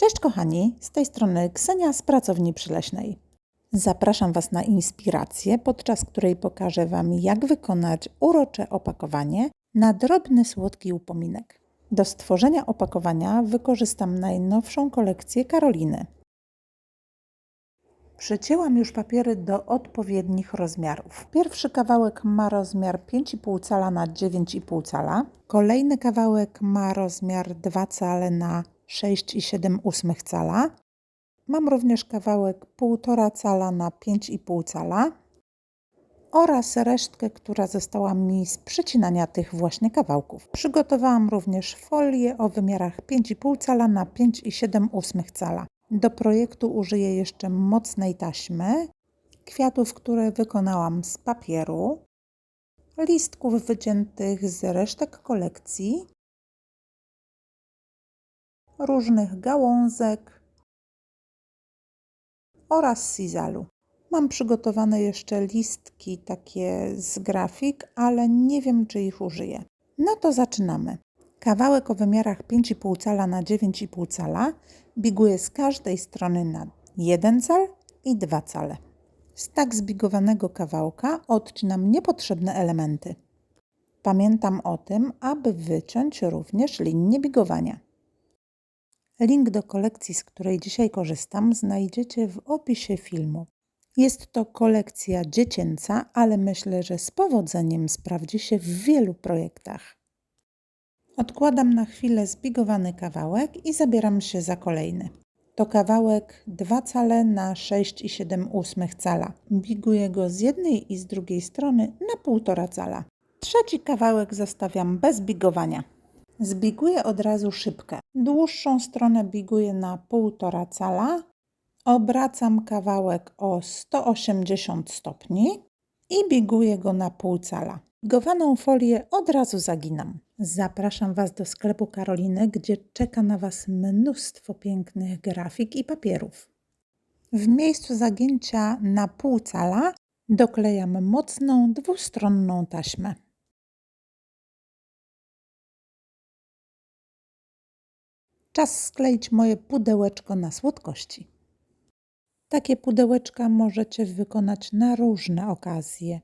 Cześć kochani, z tej strony Ksenia z Pracowni Przyleśnej. Zapraszam Was na inspirację, podczas której pokażę Wam, jak wykonać urocze opakowanie na drobny, słodki upominek. Do stworzenia opakowania wykorzystam najnowszą kolekcję Karoliny. Przycięłam już papiery do odpowiednich rozmiarów. Pierwszy kawałek ma rozmiar 5,5 cala na 9,5 cala. Kolejny kawałek ma rozmiar 2 cale na 6,7 cala. Mam również kawałek 1,5 cala na 5,5 cala oraz resztkę, która została mi z przecinania tych właśnie kawałków. Przygotowałam również folię o wymiarach 5,5 cala na 5,7 cala. Do projektu użyję jeszcze mocnej taśmy, kwiatów, które wykonałam z papieru, listków wyciętych z resztek kolekcji, różnych gałązek oraz sizalu. Mam przygotowane jeszcze listki takie z grafik, ale nie wiem, czy ich użyję. No to zaczynamy. Kawałek o wymiarach 5,5 cala na 9,5 cala biguję z każdej strony na 1 cal i 2 cale. Z tak zbigowanego kawałka odcinam niepotrzebne elementy. Pamiętam o tym, aby wyciąć również linię bigowania. Link do kolekcji, z której dzisiaj korzystam, znajdziecie w opisie filmu. Jest to kolekcja dziecięca, ale myślę, że z powodzeniem sprawdzi się w wielu projektach. Odkładam na chwilę zbigowany kawałek i zabieram się za kolejny. To kawałek 2 cale na 6,7 cala. Biguję go z jednej i z drugiej strony na 1,5 cala. Trzeci kawałek zostawiam bez bigowania. Zbiguję od razu szybkę. Dłuższą stronę biguję na 1,5 cala. Obracam kawałek o 180 stopni i biguję go na pół cala. Bigowaną folię od razu zaginam. Zapraszam Was do sklepu Karoliny, gdzie czeka na Was mnóstwo pięknych grafik i papierów. W miejscu zagięcia na pół cala doklejam mocną dwustronną taśmę. Czas skleić moje pudełeczko na słodkości. Takie pudełeczka możecie wykonać na różne okazje.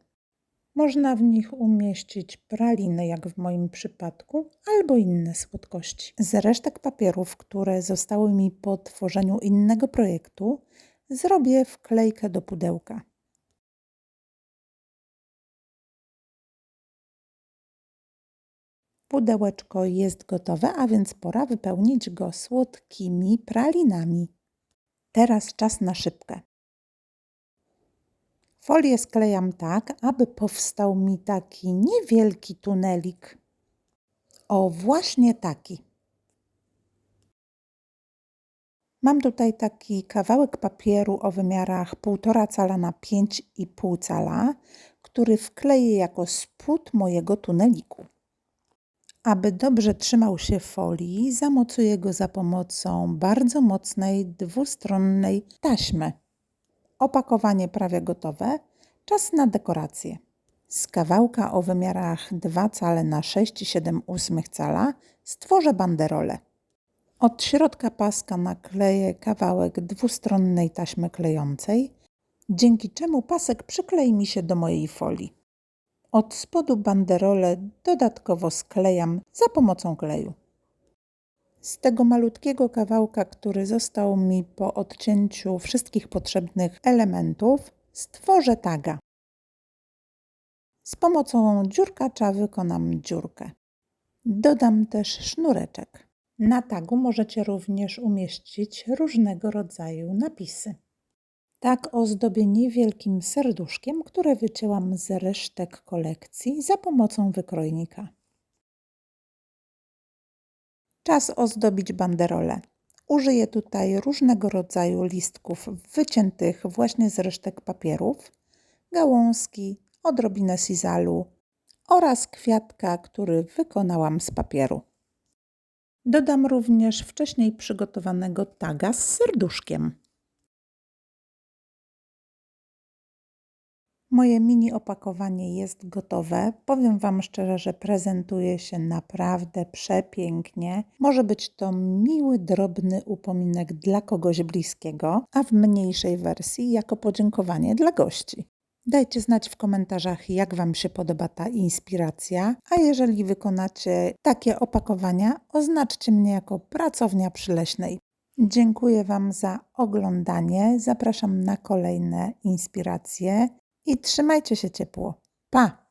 Można w nich umieścić praliny, jak w moim przypadku, albo inne słodkości. Z resztek papierów, które zostały mi po tworzeniu innego projektu, zrobię wklejkę do pudełka. Pudełeczko jest gotowe, a więc pora wypełnić go słodkimi pralinami. Teraz czas na szybkę. Folię sklejam tak, aby powstał mi taki niewielki tunelik. O, właśnie taki. Mam tutaj taki kawałek papieru o wymiarach 1,5 cala na 5,5 cala, który wkleję jako spód mojego tuneliku. Aby dobrze trzymał się folii, zamocuję go za pomocą bardzo mocnej dwustronnej taśmy. Opakowanie prawie gotowe. Czas na dekorację. Z kawałka o wymiarach 2 cale na 6,7 cala stworzę banderolę. Od środka paska nakleję kawałek dwustronnej taśmy klejącej, dzięki czemu pasek przyklei mi się do mojej folii. Od spodu banderolę dodatkowo sklejam za pomocą kleju. Z tego malutkiego kawałka, który został mi po odcięciu wszystkich potrzebnych elementów, stworzę taga. Z pomocą dziurkacza wykonam dziurkę. Dodam też sznureczek. Na tagu możecie również umieścić różnego rodzaju napisy. Tak ozdobię niewielkim serduszkiem, które wycięłam z resztek kolekcji za pomocą wykrojnika. Czas ozdobić banderolę. Użyję tutaj różnego rodzaju listków wyciętych właśnie z resztek papierów, gałązki, odrobinę sizalu oraz kwiatka, który wykonałam z papieru. Dodam również wcześniej przygotowanego taga z serduszkiem. Moje mini opakowanie jest gotowe. Powiem Wam szczerze, że prezentuje się naprawdę przepięknie. Może być to miły, drobny upominek dla kogoś bliskiego, a w mniejszej wersji jako podziękowanie dla gości. Dajcie znać w komentarzach, jak Wam się podoba ta inspiracja, a jeżeli wykonacie takie opakowania, oznaczcie mnie jako pracownia przyleśnej. Dziękuję Wam za oglądanie. Zapraszam na kolejne inspiracje i trzymajcie się ciepło. Pa!